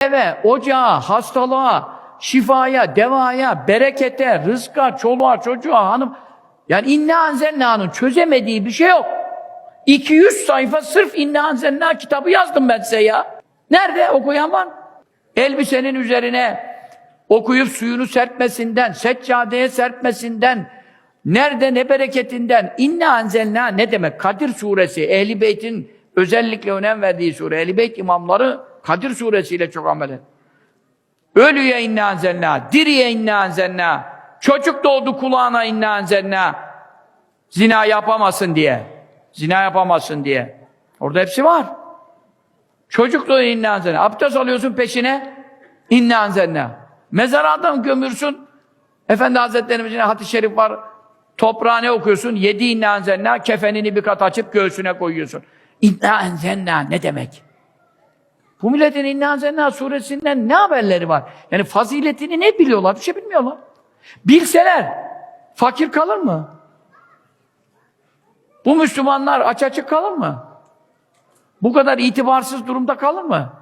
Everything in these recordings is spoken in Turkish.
eve, ocağa, hastalığa, şifaya, devaya, berekete, rızka, çoluğa, çocuğa, hanım. Yani inna anzenna'nın çözemediği bir şey yok. 200 sayfa sırf inna anzenna kitabı yazdım ben size ya. Nerede? Okuyan var? Elbisenin üzerine okuyup suyunu serpmesinden, seccadeye serpmesinden, nerede ne bereketinden, inna anzelna ne demek? Kadir suresi, Ehli Beyt'in özellikle önem verdiği sure, Ehli Beyt imamları Kadir suresiyle çok amel eder. Ölüye inna anzelna, diriye inna anzelna, çocuk doğdu kulağına inna anzelna, zina yapamasın diye, zina yapamasın diye. Orada hepsi var. Çocuk doğdu inna anzelna, abdest alıyorsun peşine, inna anzelna. Mezara adam gömürsün, Efendi Hazretlerimizin hadis-i şerif var, toprağını okuyorsun, yedi inna anzelna, kefenini bir kat açıp göğsüne koyuyorsun. İnna anzelna ne demek? Bu milletin İnna Anzelna suresinden ne haberleri var? Yani faziletini ne biliyorlar? Bir şey bilmiyorlar. Bilseler fakir kalır mı? Bu Müslümanlar aç açık kalır mı? Bu kadar itibarsız durumda kalır mı?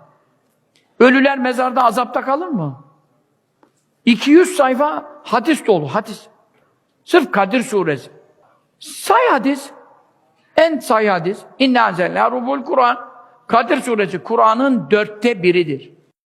Ölüler mezarda azapta kalır mı? 200 sayfa hadis dolu, hadis. Sırf Kadir suresi. Say hadis. En say hadis. İnna anzelna rubul Kur'an. Kadir suresi Kur'an'ın dörtte biridir.